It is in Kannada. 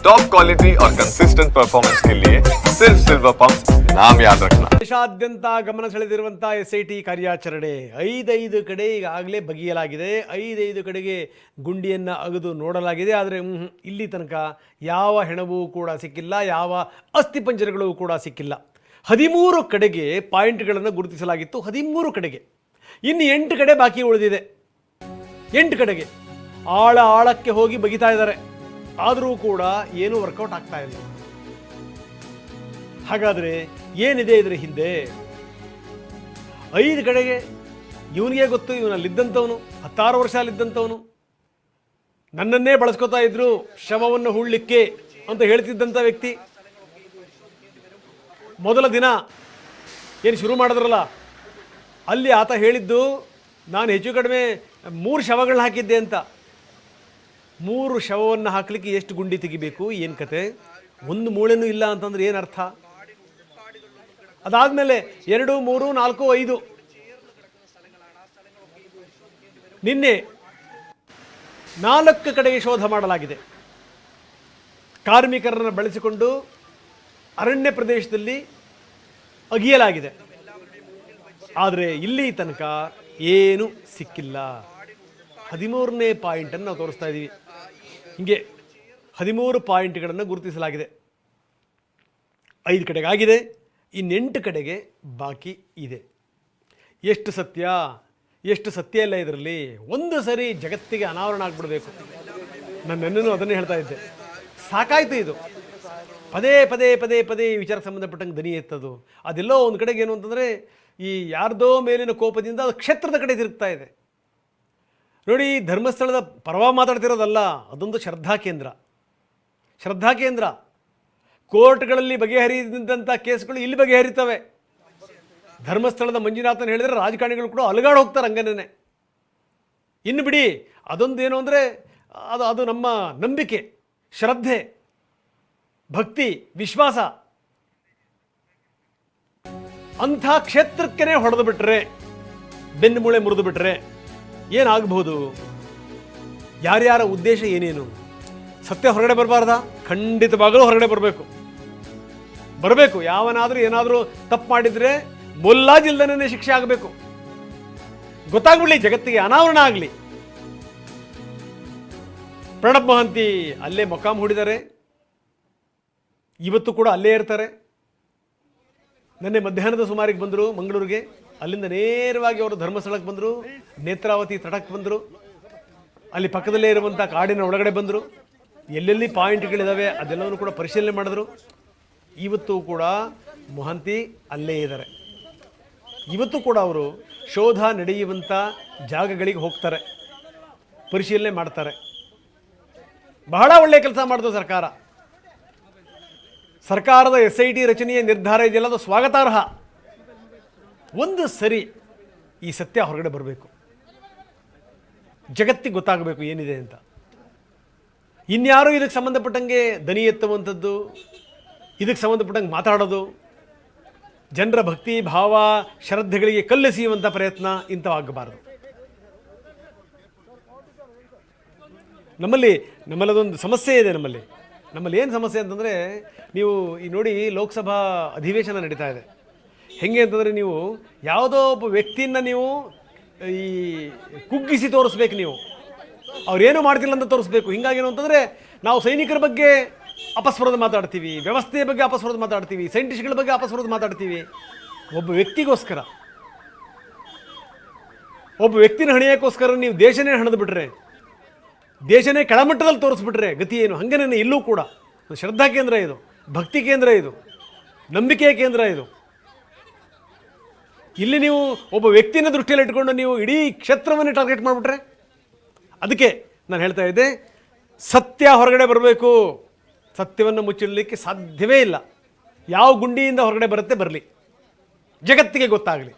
टॉप क्वालिटी और कंसिस्टेंट परफॉर्मेंस के लिए सिर्फ सिल्वर पंप नाम याद रखना ದೇಶಾದ್ಯಂತ ಗಮನ ಸೆಳೆದಿರುವಂಥ ಎಸ್ ಐ ಟಿ ಕಾರ್ಯಾಚರಣೆ ಐದೈದು ಕಡೆ ಈಗಾಗಲೇ ಬಗೆಯಲಾಗಿದೆ ಐದೈದು ಕಡೆಗೆ ಗುಂಡಿಯನ್ನು ಅಗೆದು ನೋಡಲಾಗಿದೆ ಆದರೆ ಮ್ಹೂ, ಇಲ್ಲಿ ತನಕ ಯಾವ ಹೆಣವೂ ಕೂಡ ಸಿಕ್ಕಿಲ್ಲ ಯಾವ ಅಸ್ಥಿಪಂಜರಗಳು ಕೂಡ ಸಿಕ್ಕಿಲ್ಲ ಹದಿಮೂರು ಕಡೆಗೆ ಪಾಯಿಂಟ್ಗಳನ್ನು ಗುರುತಿಸಲಾಗಿತ್ತು ಹದಿಮೂರು ಕಡೆಗೆ ಇನ್ನು ಎಂಟು ಕಡೆ ಬಾಕಿ ಉಳಿದಿದೆ ಎಂಟು ಕಡೆಗೆ ಆಳ ಆಳಕ್ಕೆ ಹೋಗಿ ಬಗಿತಾ ಇದ್ದಾರೆ ಆದರೂ ಕೂಡ ಏನು ವರ್ಕೌಟ್ ಆಗ್ತಾ ಇಲ್ಲ. ಹಾಗಾದರೆ ಏನಿದೆ ಇದರ ಹಿಂದೆ? ಐದು ಕಡೆಗೆ ಇವನಿಗೆ ಗೊತ್ತು, ಇವನಲ್ಲಿದ್ದಂಥವನು, ಹತ್ತಾರು ವರ್ಷ ಅಲ್ಲಿದ್ದಂಥವನು. ನನ್ನನ್ನೇ ಬಳಸ್ಕೊತಾ ಇದ್ರು, ಶವವನ್ನು ಹೂಳಲಿಕ್ಕೆ ಅಂತ ಹೇಳ್ತಿದ್ದಂಥ ವ್ಯಕ್ತಿ. ಮೊದಲ ದಿನ ಏನು ಶುರು ಮಾಡಿದ್ರಲ್ಲ, ಅಲ್ಲಿ ಆತ ಹೇಳಿದ್ದು, ನಾನು ಹೆಚ್ಚು ಕಡಿಮೆ ಮೂರು ಶವಗಳನ್ನ ಹಾಕಿದ್ದೆ ಅಂತ. ಮೂರು ಶವವನ್ನು ಹಾಕ್ಲಿಕ್ಕೆ ಎಷ್ಟು ಗುಂಡಿ ತೆಗಿಬೇಕು, ಏನು ಕತೆ? ಒಂದು ಮೂಳೆನೂ ಇಲ್ಲ ಅಂತಂದ್ರೆ ಏನು ಅರ್ಥ? ಅದಾದಮೇಲೆ ಎರಡು, ಮೂರು, ನಾಲ್ಕು, ಐದು. ನಿನ್ನೆ ನಾಲ್ಕು ಕಡೆಗೆ ಶೋಧ ಮಾಡಲಾಗಿದೆ. ಕಾರ್ಮಿಕರನ್ನು ಬಳಸಿಕೊಂಡು ಅರಣ್ಯ ಪ್ರದೇಶದಲ್ಲಿ ಅಗಿಯಲಾಗಿದೆ. ಆದರೆ ಇಲ್ಲಿ ತನಕ ಏನು ಸಿಕ್ಕಿಲ್ಲ. ಹದಿಮೂರನೇ ಪಾಯಿಂಟನ್ನು ನಾವು ತೋರಿಸ್ತಾ ಇದ್ದೀವಿ. ಹೀಗೆ ಹದಿಮೂರು ಪಾಯಿಂಟ್ಗಳನ್ನು ಗುರುತಿಸಲಾಗಿದೆ. ಐದು ಕಡೆಗೆ ಆಗಿದೆ, ಇನ್ನೆಂಟು ಕಡೆಗೆ ಬಾಕಿ ಇದೆ. ಎಷ್ಟು ಸತ್ಯ? ಎಷ್ಟು ಸತ್ಯ ಇಲ್ಲ ಇದರಲ್ಲಿ. ಒಂದು ಸರಿ ಜಗತ್ತಿಗೆ ಅನಾವರಣ ಆಗಿಬಿಡಬೇಕು. ನಾನು ನನ್ನನ್ನು ಅದನ್ನೇ ಹೇಳ್ತಾ ಇದ್ದೆ. ಸಾಕಾಯಿತು ಇದು. ಪದೇ ಪದೇ ಪದೇ ಪದೇ ಈ ವಿಚಾರಕ್ಕೆ ಸಂಬಂಧಪಟ್ಟಂಗೆ ದನಿ ಎತ್ತದು. ಅದೆಲ್ಲೋ ಒಂದು ಕಡೆಗೆ ಏನು ಅಂತಂದರೆ ಈ ಯಾರ್ದೋ ಮೇಲಿನ ಕೋಪದಿಂದ ಅದು ಕ್ಷೇತ್ರದ ಕಡೆ ತಿರುಗ್ತಾ ಇದೆ. ನೋಡಿ ಧರ್ಮಸ್ಥಳದ ಪರವ ಮಾತಾಡ್ತಿರೋದಲ್ಲ, ಅದೊಂದು ಶ್ರದ್ಧಾ ಕೇಂದ್ರ. ಶ್ರದ್ಧಾ ಕೇಂದ್ರ. ಕೋರ್ಟ್ಗಳಲ್ಲಿ ಬಗೆಹರಿದಂಥ ಕೇಸ್ಗಳು ಇಲ್ಲಿ ಬಗೆಹರಿತವೆ. ಧರ್ಮಸ್ಥಳದ ಮಂಜುನಾಥನ್ ಹೇಳಿದ್ರೆ ರಾಜಕಾರಣಿಗಳು ಕೂಡ ಅಲಗಾಡ್ ಹೋಗ್ತಾರೆ ಹಂಗನೇ. ಇನ್ನು ಬಿಡಿ ಅದೊಂದು ಏನು ಅಂದರೆ, ಅದು ಅದು ನಮ್ಮ ನಂಬಿಕೆ, ಶ್ರದ್ಧೆ, ಭಕ್ತಿ, ವಿಶ್ವಾಸ. ಅಂಥ ಕ್ಷೇತ್ರಕ್ಕೇ ಹೊಡೆದು ಬಿಟ್ಟರೆ ಬೆನ್ನು ಮೂಳೆ ಮುರಿದು ಬಿಟ್ರೆ ಏನಾಗಬಹುದು? ಯಾರ್ಯಾರ ಉದ್ದೇಶ ಏನೇನು? ಸತ್ಯ ಹೊರಗಡೆ ಬರಬಾರ್ದ? ಖಂಡಿತವಾಗಲೂ ಹೊರಗಡೆ ಬರಬೇಕು. ಬರಬೇಕು. ಯಾವನಾದರೂ ಏನಾದರೂ ತಪ್ಪು ಮಾಡಿದರೆ ಮುಲ್ಲಾಜಿಲ್ದನೇ ಶಿಕ್ಷೆ ಆಗಬೇಕು. ಗೊತ್ತಾಗ್ಬಿಡ್ಲಿ, ಜಗತ್ತಿಗೆ ಅನಾವರಣ ಆಗಲಿ. ಪ್ರಣಬ್ ಮಹಂತಿ ಅಲ್ಲೇ ಮೊಕಾಮ್ ಹೂಡಿದ್ದಾರೆ. ಇವತ್ತು ಕೂಡ ಅಲ್ಲೇ ಇರ್ತಾರೆ. ನಿನ್ನೆ ಮಧ್ಯಾಹ್ನದ ಸುಮಾರಿಗೆ ಬಂದರು ಮಂಗಳೂರಿಗೆ. ಅಲ್ಲಿಂದ ನೇರವಾಗಿ ಅವರು ಧರ್ಮಸ್ಥಳಕ್ಕೆ ಬಂದರು, ನೇತ್ರಾವತಿ ತಟಕ್ಕೆ ಬಂದರು. ಅಲ್ಲಿ ಪಕ್ಕದಲ್ಲೇ ಇರುವಂಥ ಕಾಡಿನ ಒಳಗಡೆ ಬಂದರು. ಎಲ್ಲೆಲ್ಲಿ ಪಾಯಿಂಟ್ಗಳಿದ್ದಾವೆ ಅದೆಲ್ಲವನ್ನು ಕೂಡ ಪರಿಶೀಲನೆ ಮಾಡಿದ್ರು. ಇವತ್ತು ಕೂಡ ಮೊಹಂತಿ ಅಲ್ಲೇ ಇದ್ದಾರೆ. ಇವತ್ತು ಕೂಡ ಅವರು ಶೋಧ ನಡೆಯುವಂಥ ಜಾಗಗಳಿಗೆ ಹೋಗ್ತಾರೆ. ಪರಿಶೀಲನೆ ಮಾಡ್ತಾರೆ. ಬಹಳ ಒಳ್ಳೆಯ ಕೆಲಸ ಮಾಡಿದ್ರು ಸರ್ಕಾರ. ಸರ್ಕಾರದ ಎಸ್ ಐ ಟಿ ರಚನೆಯ ನಿರ್ಧಾರ ಇದೆಯಲ್ಲ, ಅದು ಸ್ವಾಗತಾರ್ಹ. ಒಂದು ಸರಿ ಈ ಸತ್ಯ ಹೊರಗಡೆ ಬರಬೇಕು. ಜಗತ್ತಿಗೆ ಗೊತ್ತಾಗಬೇಕು ಏನಿದೆ ಅಂತ. ಇನ್ಯಾರೂ ಇದಕ್ಕೆ ಸಂಬಂಧಪಟ್ಟಂಗೆ ದನಿ ಎತ್ತುವಂಥದ್ದು, ಇದಕ್ಕೆ ಸಂಬಂಧಪಟ್ಟಂಗೆ ಮಾತಾಡೋದು, ಜನರ ಭಕ್ತಿ, ಭಾವ, ಶ್ರದ್ಧೆಗಳಿಗೆ ಕಲ್ಲೆಸೆಯುವಂಥ ಪ್ರಯತ್ನ ಇಂಥವಾಗಬಾರದು. ನಮ್ಮಲ್ಲಿ, ನಮ್ಮಲ್ಲದೊಂದು ಸಮಸ್ಯೆ ಇದೆ ನಮ್ಮಲ್ಲಿ. ನಮ್ಮಲ್ಲಿ ಏನು ಸಮಸ್ಯೆ ಅಂತಂದರೆ, ನೀವು ಈ ನೋಡಿ ಲೋಕಸಭಾ ಅಧಿವೇಶನ ನಡೀತಾ ಇದೆ. ಹೆಂಗೆ ಅಂತಂದರೆ ನೀವು ಯಾವುದೋ ಒಬ್ಬ ವ್ಯಕ್ತಿಯನ್ನ ನೀವು ಈ ಕುಗ್ಗಿಸಿ ತೋರಿಸ್ಬೇಕು ನೀವು. ಅವ್ರೇನು ಮಾಡ್ತಿಲ್ಲ ಅಂತ ತೋರಿಸ್ಬೇಕು. ಹಿಂಗಾಗಿ ಏನು ಅಂತಂದರೆ ನಾವು ಸೈನಿಕರ ಬಗ್ಗೆ ಅಪಸ್ವರದ ಮಾತಾಡ್ತೀವಿ, ವ್ಯವಸ್ಥೆಯ ಬಗ್ಗೆ ಅಪಸ್ವರದ ಮಾತಾಡ್ತೀವಿ ಸೈಂಟಿಸ್ಟ್ಗಳ ಬಗ್ಗೆ ಅಪಸ್ವರದ ಮಾತಾಡ್ತೀವಿ. ಒಬ್ಬ ವ್ಯಕ್ತಿಗೋಸ್ಕರ, ಒಬ್ಬ ವ್ಯಕ್ತಿನ ಹಣೆಯಕ್ಕೋಸ್ಕರ ನೀವು ದೇಶನೇ ಹಣದು ಬಿಟ್ರೆ, ದೇಶನೇ ಕೆಳಮಟ್ಟದಲ್ಲಿ ತೋರಿಸ್ಬಿಟ್ರೆ ಗತಿ ಏನು? ಹಂಗೇನೆ ಇಲ್ಲೂ ಕೂಡ. ಶ್ರದ್ಧಾ ಕೇಂದ್ರ ಇದು, ಭಕ್ತಿ ಕೇಂದ್ರ ಇದು ನಂಬಿಕೆಯ ಕೇಂದ್ರ ಇದು. ಇಲ್ಲಿ ನೀವು ಒಬ್ಬ ವ್ಯಕ್ತಿನ ದೃಷ್ಟಿಯಲ್ಲಿ ಇಟ್ಕೊಂಡು ನೀವು ಇಡೀ ಕ್ಷೇತ್ರವನ್ನೇ ಟಾರ್ಗೆಟ್ ಮಾಡಿಬಿಟ್ರೆ? ಅದಕ್ಕೆ ನಾನು ಹೇಳ್ತಾ ಇದ್ದೆ, ಸತ್ಯ ಹೊರಗಡೆ ಬರಬೇಕು. ಸತ್ಯವನ್ನು ಮುಚ್ಚಿಡಲಿಕ್ಕೆ ಸಾಧ್ಯವೇ ಇಲ್ಲ. ಯಾವ ಗುಂಡಿಯಿಂದ ಹೊರಗಡೆ ಬರುತ್ತೆ, ಬರಲಿ. ಜಗತ್ತಿಗೆ ಗೊತ್ತಾಗಲಿ.